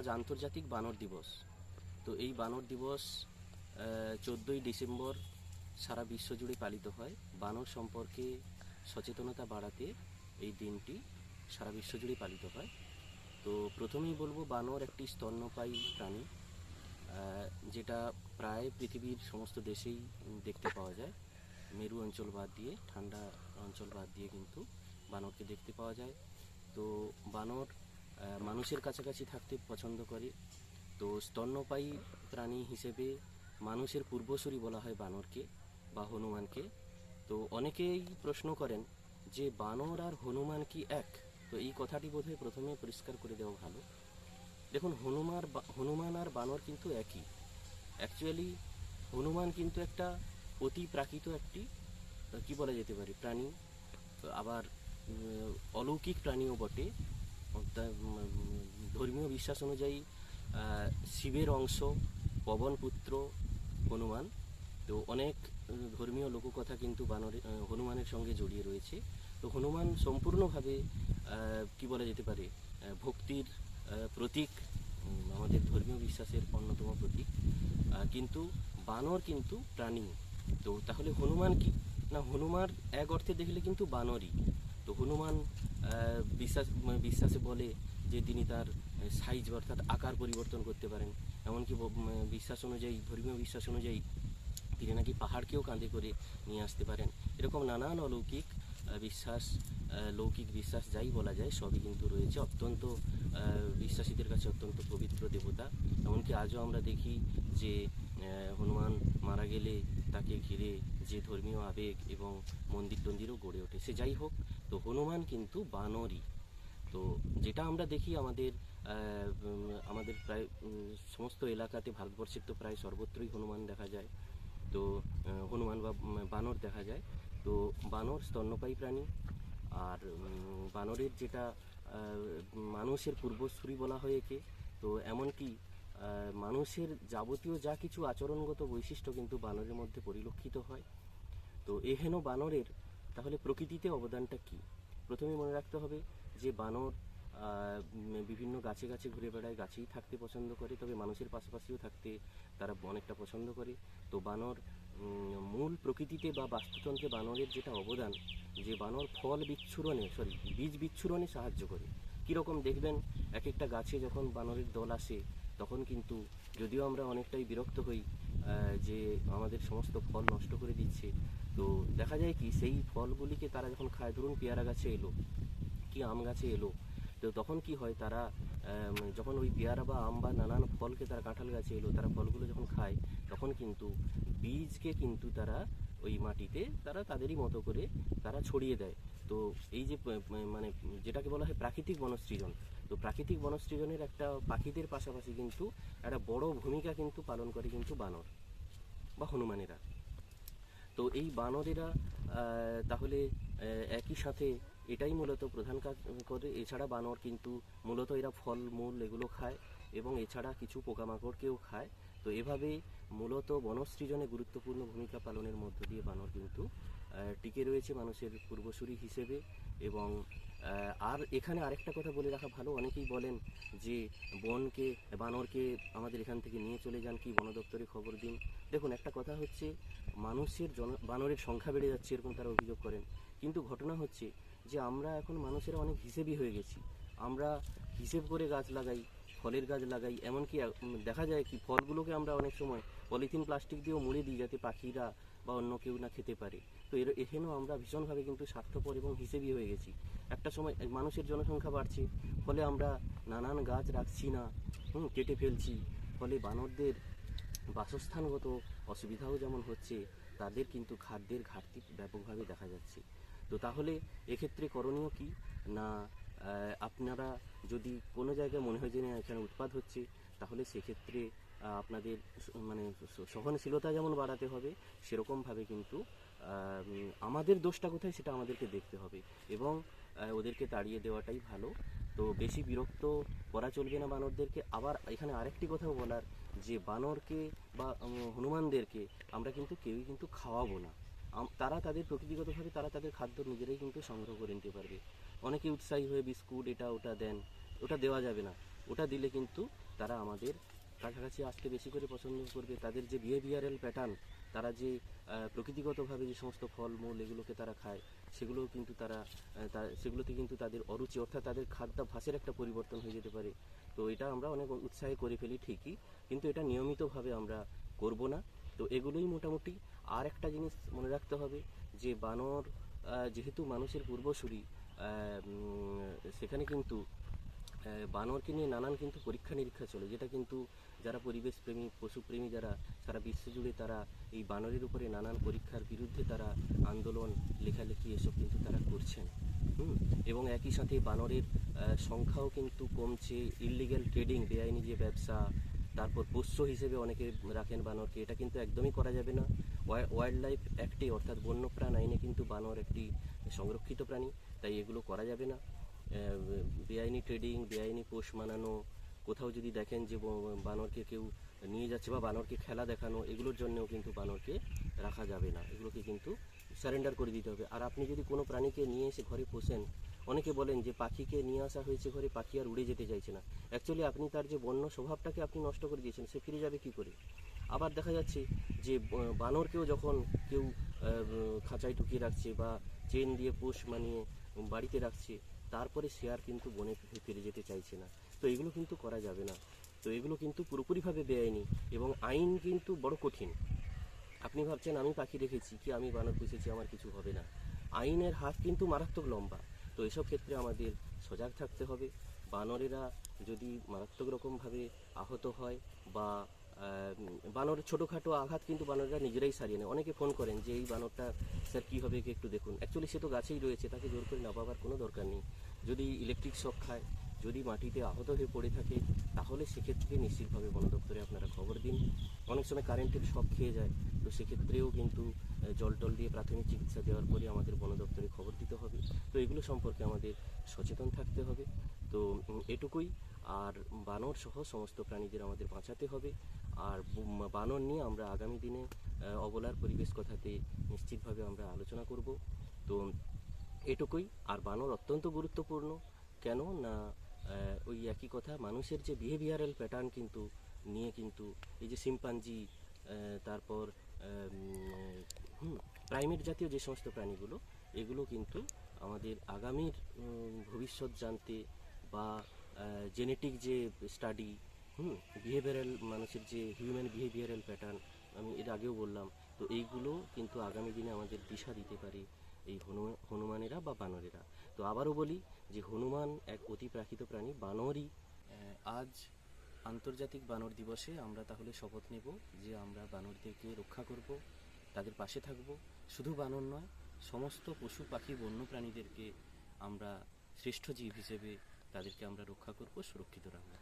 আজ আন্তর্জাতিক বানর দিবস। তো এই বানর দিবস চোদ্দোই ডিসেম্বর সারা বিশ্ব জুড়ে পালিত হয়। বানর সম্পর্কে সচেতনতা বাড়াতে এই দিনটি সারা বিশ্ব জুড়ে পালিত হয়। তো প্রথমেই বলব, বানর একটি স্তন্যপায়ী প্রাণী যেটা প্রায় পৃথিবীর সমস্ত দেশেই দেখতে পাওয়া যায়। মেরু অঞ্চল বাদ দিয়ে, ঠান্ডা অঞ্চল বাদ দিয়ে কিন্তু বানরকে দেখতে পাওয়া যায়। তো বানর মানুষের কাছাকাছি থাকতে পছন্দ করে। তো স্তন্যপায়ী প্রাণী হিসেবে মানুষের পূর্বসূরি বলা হয় বানরকে বা হনুমানকে। তো অনেকেই প্রশ্ন করেন যে বানর আর হনুমান কি এক? তো এই কথাটি বোধহয় প্রথমে পরিষ্কার করে দেওয়া ভালো। দেখুন হনুমান বা- হনুমান আর বানর কিন্তু একই। অ্যাকচুয়ালি হনুমান কিন্তু একটা অতি প্রাকৃত একটি কি বলা যেতে পারে, প্রাণী। আবার অলৌকিক প্রাণীও বটে। ধর্মীয় বিশ্বাস অনুযায়ী শিবের অংশ পবনপুত্র হনুমান। তো অনেক ধর্মীয় লোককথা কিন্তু বানর হনুমানের সঙ্গে জড়িয়ে রয়েছে। তো হনুমান সম্পূর্ণভাবে কি বলা যেতে পারে ভক্তির প্রতীক আমাদের ধর্মীয় বিশ্বাসের অন্যতম প্রতীক। কিন্তু বানর কিন্তু প্রাণী। তো তাহলে হনুমান কি? না হনুমান এক অর্থে দেখলে কিন্তু বানরই। তো হনুমান বিশ্বাস মানে বিশ্বাসে বলে যে তিনি তার সাইজ অর্থাৎ আকার পরিবর্তন করতে পারেন। এমনকি বিশ্বাস অনুযায়ী, ধর্মীয় বিশ্বাস অনুযায়ী তিনি নাকি পাহাড়কেও কাঁধে করে নিয়ে আসতে পারেন। এরকম নানান অলৌকিক বিশ্বাস লৌকিক বিশ্বাস যাই বলা যায়, সবই কিন্তু রয়েছে। অত্যন্ত বিশ্বাসীদের কাছে অত্যন্ত পবিত্র দেবতা। এমনকি আজও আমরা দেখি যে হনুমান মারা গেলে তাকে ঘিরে যে ধর্মীয় আবেগ এবং মন্দির টন্দিরও গড়ে ওঠে। সে যাই হোক তো হনুমান কিন্তু বানরই। তো যেটা আমরা দেখি আমাদের আমাদের প্রায় সমস্ত এলাকাতে, ভারতবর্ষের তো প্রায় সর্বত্রই হনুমান দেখা যায়। তো হনুমান বা বানর দেখা যায়। তো বানর স্তন্যপায়ী প্রাণী। আর বানরের যেটা মানুষের পূর্বসূরি বলা হয় একে, তো এমনকি মানুষের যাবতীয় যা কিছু আচরণগত বৈশিষ্ট্য কিন্তু বানরের মধ্যে পরিলক্ষিত হয়। তো এহেন বানরের তাহলে প্রকৃতিতে অবদানটা কি? প্রথমে মনে রাখতে হবে যে বানর বিভিন্ন গাছে গাছে ঘুরে বেড়ায়, গাছেই থাকতে পছন্দ করে, তবে মানুষের পাশাপাশিও থাকতে তারা অনেকটা পছন্দ করে। তো বানর মূল প্রকৃতিতে বা বাস্তুতন্ত্রে বানরের যেটা অবদান, যে বানর ফল বিচ্ছুরণে সরি বীজ বিচ্ছুরণে সাহায্য করে। কীরকম দেখবেন এক একটা গাছে যখন বানরের দল আসে তখন কিন্তু যদিও আমরা অনেকটাই বিরক্ত হই যে আমাদের সমস্ত ফল নষ্ট করে দিচ্ছে, তো দেখা যায় কি সেই ফলগুলিকে তারা যখন খায়, ধরুন পেয়ারা গাছে এলো, কি আম গাছে এলো, তো তখন কি হয় তারা যখন ওই পেয়ারা বা আম বা নানান ফলকে তারা কাঁঠাল গাছে এলো, তারা ফলগুলো যখন খায়, তখন কিন্তু বীজকে কিন্তু তারা ওই মাটিতে তারা তাদেরই মতো করে তারা ছড়িয়ে দেয়। তো এই যে মানে যেটাকে বলা হয় প্রাকৃতিক বনসৃজন তো প্রাকৃতিক বনসৃজনের একটা পাখিদের পাশাপাশি কিন্তু একটা বড় ভূমিকা কিন্তু পালন করে কিন্তু বানর বা হনুমানেরা। তো এই বানরেরা তাহলে একই সাথে এটাই মূলত প্রধান কাজ করে। এছাড়া বানর কিন্তু মূলত এরা ফল, মূল এগুলো খায় এবং এছাড়া কিছু পোকামাকড়কেও খায়। তো এভাবে মূলত বনসৃজনে গুরুত্বপূর্ণ ভূমিকা পালনের মধ্য দিয়ে বানর কিন্তু টিকে রয়েছে মানুষের পূর্বসূরি হিসেবে এবং আর এখানে আরেকটা কথা বলে রাখা ভালো। অনেকেই বলেন যে বনকে, বানরকে আমাদের এখান থেকে নিয়ে চলে যান কি বন দপ্তরে খবর দিন। দেখুন, একটা কথা হচ্ছে, মানুষের জন, বানরের সংখ্যা বেড়ে যাচ্ছে এরকম তারা অভিযোগ করেন। কিন্তু ঘটনা হচ্ছে যে আমরা এখন মানুষেরা অনেক হিসেবই হয়ে গেছি। আমরা হিসেব করে গাছ লাগাই, ফলের গাছ লাগাই, এমনকি দেখা যায় কি ফলগুলোকে আমরা অনেক সময় পলিথিন, প্লাস্টিক দিয়েও মুড়ে দিই যাতে পাখিরা বা অন্য কেউ না খেতে পারে। তো এর এখানেও আমরা ভীষণভাবে কিন্তু স্বার্থপর এবং হিসেবি হয়ে গেছি। একটা সময় মানুষের জনসংখ্যা বাড়ছে, ফলে আমরা নানান গাছ রাখছি না, হুম, কেটে ফেলছি। ফলে বানরদের বাসস্থানগত অসুবিধাও যেমন হচ্ছে, তাদের কিন্তু খাদ্যের ঘাটতি ব্যাপকভাবে দেখা যাচ্ছে। তো তাহলে এক্ষেত্রে করণীয় কি? না আপনারা যদি কোনো জায়গায় মনে হয় যে না, এখানে উৎপাদ হচ্ছে, তাহলে সেক্ষেত্রে আপনাদের মানে সহনশীলতা যেমন বাড়াতে হবে, সেরকমভাবে কিন্তু আমাদের দোষটা কোথায় সেটা আমাদেরকে দেখতে হবে এবং ওদেরকে তাড়িয়ে দেওয়াটাই ভালো। তো বেশি বিরক্ত করা চলবে না বানরদেরকে। আবার এখানে আরেকটি কথাও বলার, যে বানরকে বা হনুমানদেরকে আমরা কিন্তু কেউই কিন্তু খাওয়াবো না। তারা তাদের প্রকৃতিগতভাবে তারা তাদের খাদ্য নিজেরাই কিন্তু সংগ্রহ করে নিতে পারবে। অনেকে উৎসাহী হয়ে বিস্কুট এটা ওটা দেন, ওটা দেওয়া যাবে না। ওটা দিলে কিন্তু তারা আমাদের কাছাকাছি আসতে বেশি করে পছন্দ করবে, তাদের যে বিহেভিয়ারাল প্যাটার্ন তারা যে প্রকৃতিগতভাবে যে সমস্ত ফলমূল এগুলোকে তারা খায়, সেগুলোও কিন্তু তারা সেগুলোতে কিন্তু তাদের অরুচি, অর্থাৎ তাদের খাদ্যাভ্যাসের একটা পরিবর্তন হয়ে যেতে পারে। তো এটা আমরা অনেক উৎসাহে করে ফেলি ঠিকই, কিন্তু এটা নিয়মিতভাবে আমরা করব না। তো এগুলোই মোটামুটি। আর একটা জিনিস মনে রাখতে হবে যে, বানর যেহেতু মানুষের পূর্বসূরি সেখানে কিন্তু বানরকে নিয়ে নানান কিন্তু পরীক্ষা নিরীক্ষা চলে, যেটা কিন্তু যারা পরিবেশ প্রেমী পশুপ্রেমী যারা, সারা বিশ্ব জুড়ে তারা এই বানরের উপরে নানান পরীক্ষার বিরুদ্ধে তারা আন্দোলন, লেখালেখি এসব কিন্তু তারা করছেন। হুম, এবং একই সাথে বানরের সংখ্যাও কিন্তু কমছে। ইললিগ্যাল ট্রেডিং বেআইনি যে ব্যবসা, তারপর পোষ্য হিসেবে অনেকে রাখেন বানরকে, এটা কিন্তু একদমই করা যাবে না। ওয়াইল্ড লাইফ অ্যাক্টে অর্থাৎ বন্যপ্রাণ আইনে কিন্তু বানর একটি সংরক্ষিত প্রাণী, তাই এগুলো করা যাবে না। বেআইনি ট্রেডিং বেআইনি পোষ মানানো, কোথাও যদি দেখেন যে বানরকে কেউ নিয়ে যাচ্ছে বা বানরকে খেলা দেখানো, এগুলোর জন্যও কিন্তু বানরকে রাখা যাবে না। এগুলোকে কিন্তু স্যারেন্ডার করে দিতে হবে। আর আপনি যদি কোনো প্রাণীকে নিয়ে এসে ঘরে পোষেন, অনেকে বলেন যে পাখিকে নিয়ে আসা হয়েছে ঘরে, পাখি আর উড়ে যেতে চাইছে না। অ্যাকচুয়ালি আপনি তার যে বন্য স্বভাবটাকে আপনি নষ্ট করে দিয়েছেন, সে ফিরে যাবে কি করে? আবার দেখা যাচ্ছে যে বানরকেও যখন কেউ খাঁচায় ঢুকিয়ে রাখছে বা চেন দিয়ে পোষ মানিয়ে বাড়িতে রাখছে তারপরে সে আর কিন্তু বনে ফিরে যেতে চাইছে না। তো এগুলো কিন্তু করা যাবে না। তো এগুলো কিন্তু পুরোপুরিভাবে বেআইনি এবং আইন কিন্তু বড় কঠিন। আপনি ভাবছেন, আমি পাখি রেখেছি কি আমি বানর পুষেছি, আমার কিছু হবে না? আইনের হাত কিন্তু মারাত্মক লম্বা। তো এসব ক্ষেত্রে আমাদের সজাগ থাকতে হবে। বানরেরা যদি মারাত্মক রকমভাবে আহত হয় বা আহ, বানরের ছোটোখাটো আঘাত কিন্তু বানররা নিজেরাই সারিয়ে নেয়। অনেকে ফোন করেন যে এই বানরটা স্যার কী হবে একটু দেখুন। অ্যাকচুয়ালি সে তো গাছেই রয়েছে তাকে জোর করে নামাবার কোনো দরকার নেই। যদি ইলেকট্রিক শক খায় যদি মাটিতে আহত হয়ে পড়ে থাকে তাহলে সেক্ষেত্রে নিশ্চিতভাবে বন দপ্তরে আপনারা খবর দিন। অনেক সময় কারেন্টের শক খেয়ে যায় তো সেক্ষেত্রেও কিন্তু জল টল দিয়ে প্রাথমিক চিকিৎসা দেওয়ার পরে আমাদের বন দপ্তরে খবর দিতে হবে। তো এগুলো সম্পর্কে আমাদের সচেতন থাকতে হবে। তো এটুকুই। আর বানর সহ সমস্ত প্রাণীদের আমাদের বাঁচাতে হবে। আর বানর নিয়ে আমরা আগামী দিনে অবলার পরিবেশ কথাতে নিশ্চিতভাবে আমরা আলোচনা করব। তো এটুকুই। আর বানর অত্যন্ত গুরুত্বপূর্ণ। কেন? না ওই একই কথা, মানুষের যে বিহেভিয়ারাল প্যাটার্ন কিন্তু নিয়ে কিন্তু এই যে সিম্পাঞ্জি তারপর প্রাইমেট জাতীয় যে সমস্ত প্রাণীগুলো, এগুলো কিন্তু আমাদের আগামীর ভবিষ্যৎ জানতে বা জেনেটিক যে স্টাডি হুম বিহেভিয়ারাল মানুষের যে হিউম্যান বিহেভিয়ারাল প্যাটার্ন আমি এর আগেও বললাম, তো এইগুলো কিন্তু আগামী দিনে আমাদের দিশা দিতে পারে এই হনু হনুমানেরা বা বানরেরা। তো আবারও বলি যে হনুমান এক অতি প্রাকৃত প্রাণী, বানরই। আজ আন্তর্জাতিক বানর দিবসে আমরা তাহলে শপথ নেব যে আমরা বানরদেরকে রক্ষা করব, তাদের পাশে থাকব। শুধু বানর নয়, সমস্ত পশু পাখি, বন্য প্রাণীদেরকে আমরা শ্রেষ্ঠ জীব হিসেবে তাদেরকে আমরা রক্ষা করব সুরক্ষিত রাখব।